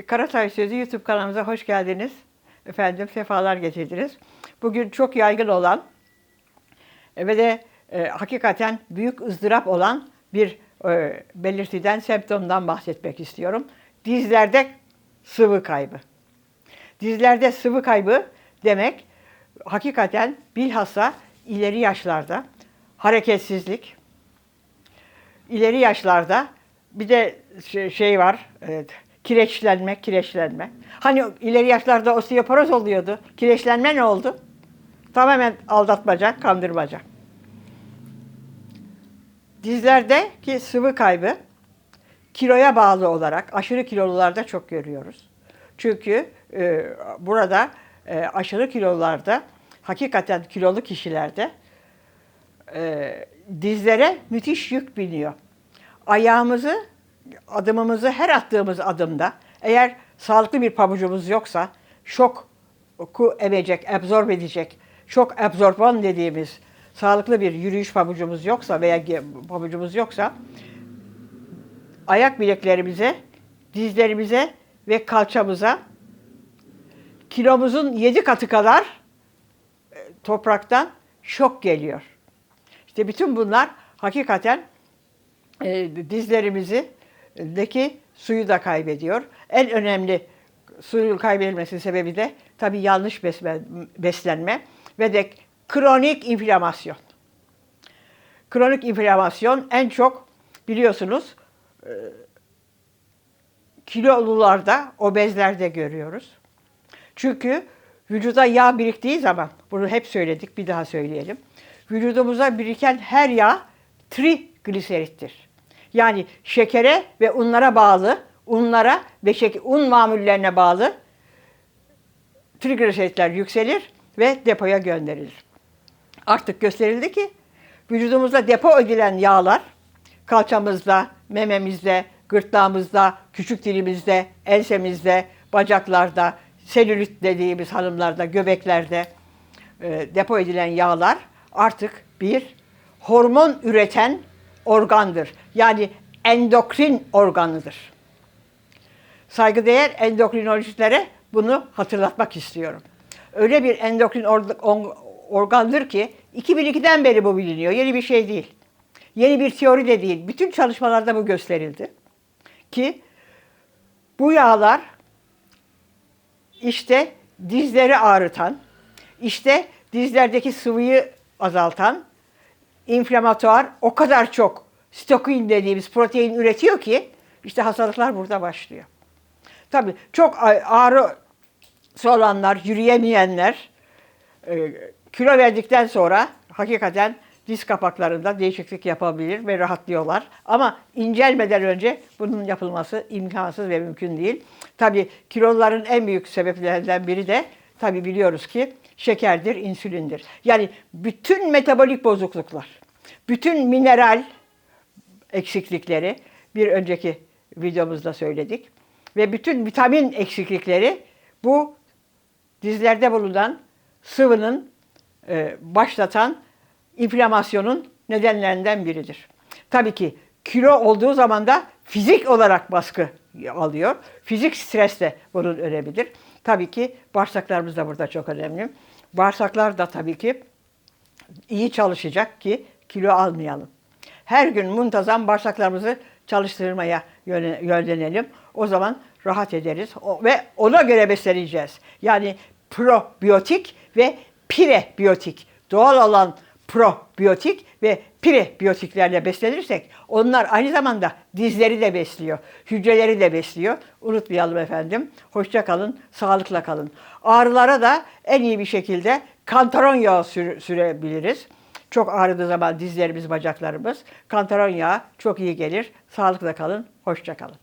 Karatay Sözü YouTube kanalımıza hoş geldiniz. Efendim sefalar getirdiniz. Bugün çok yaygın olan e, ve de e, hakikaten büyük ızdırap olan bir e, belirtiden, semptomdan bahsetmek istiyorum. Dizlerde sıvı kaybı. Dizlerde sıvı kaybı demek hakikaten bilhassa ileri yaşlarda hareketsizlik, ileri yaşlarda bir de şey- şey var, evet, kireçlenme, kireçlenme. Hani ileri yaşlarda osteoporoz oluyordu. Kireçlenme ne oldu? Tamamen aldatmaca, kandırmaca. Dizlerdeki sıvı kaybı kiloya bağlı olarak aşırı kilolularda çok görüyoruz. Çünkü e, burada e, aşırı kilolarda hakikaten kilolu kişilerde e, dizlere müthiş yük biniyor. Ayağımızı, adımımızı her attığımız adımda eğer sağlıklı bir pabucumuz yoksa şok ku emecek, absorb edecek, şok absorban dediğimiz sağlıklı bir yürüyüş pabucumuz yoksa veya pabucumuz yoksa ayak bileklerimize, dizlerimize ve kalçamıza kilomuzun yedi katı kadar e, topraktan şok geliyor. İşte bütün bunlar hakikaten e, dizlerimizi deki suyu da kaybediyor. En önemli suyun kaybedilmesinin sebebi de tabii yanlış besme- beslenme ve de kronik inflamasyon. Kronik inflamasyon en çok biliyorsunuz e, kilolularda, obezlerde görüyoruz. Çünkü vücuda yağ biriktiği zaman, bunu hep söyledik, bir daha söyleyelim. Vücudumuza biriken her yağ trigliserittir. Yani şekere ve unlara bağlı, unlara ve un mamullerine bağlı trigliseritler yükselir ve depoya gönderilir. Artık gösterildi ki vücudumuzda depo edilen yağlar kalçamızda, mememizde, gırtlağımızda, küçük dilimizde, ensemizde, bacaklarda, selülit dediğimiz hanımlarda, göbeklerde e, depo edilen yağlar artık bir hormon üreten organdır. Yani endokrin organıdır. Saygıdeğer endokrinolojistlere bunu hatırlatmak istiyorum. Öyle bir endokrin organdır ki 2002'den beri bu biliniyor. Yeni bir şey değil. Yeni bir teori de değil. Bütün çalışmalarda bu gösterildi. Ki bu yağlar işte dizleri ağrıtan, işte dizlerdeki sıvıyı azaltan, inflamatuar o kadar çok stokin dediğimiz protein üretiyor ki işte hastalıklar burada başlıyor. Tabii çok a- ağrısı olanlar, yürüyemeyenler e, kilo verdikten sonra hakikaten diz kapaklarında değişiklik yapabilir ve rahatlıyorlar. Ama incelmeden önce bunun yapılması imkansız ve mümkün değil. Tabii kiloların en büyük sebeplerinden biri de tabii biliyoruz ki şekerdir, insülindir. Yani bütün metabolik bozukluklar, bütün mineral eksiklikleri bir önceki videomuzda söyledik. Ve bütün vitamin eksiklikleri bu dizlerde bulunan sıvının e, başlatan inflamasyonun nedenlerinden biridir. Tabii ki kilo olduğu zaman da fizik olarak baskı alıyor. Fizik stres de bunun önemidir. Tabii ki bağırsaklarımız da burada çok önemli. Bağırsaklar da tabii ki iyi çalışacak ki kilo almayalım. Her gün muntazam bağırsaklarımızı çalıştırmaya yönlenelim. O zaman rahat ederiz ve ona göre besleneceğiz. Yani probiyotik ve prebiyotik. Doğal olan probiyotik ve prebiyotiklerle beslenirsek onlar aynı zamanda dizleri de besliyor, hücreleri de besliyor. Unutmayalım efendim. Hoşça kalın, sağlıkla kalın. Ağrılara da en iyi bir şekilde kantaron yağı sür- sürebiliriz. Çok ağrıdığı zaman dizlerimiz, bacaklarımız kantaron yağı çok iyi gelir. Sağlıkla kalın, hoşça kalın.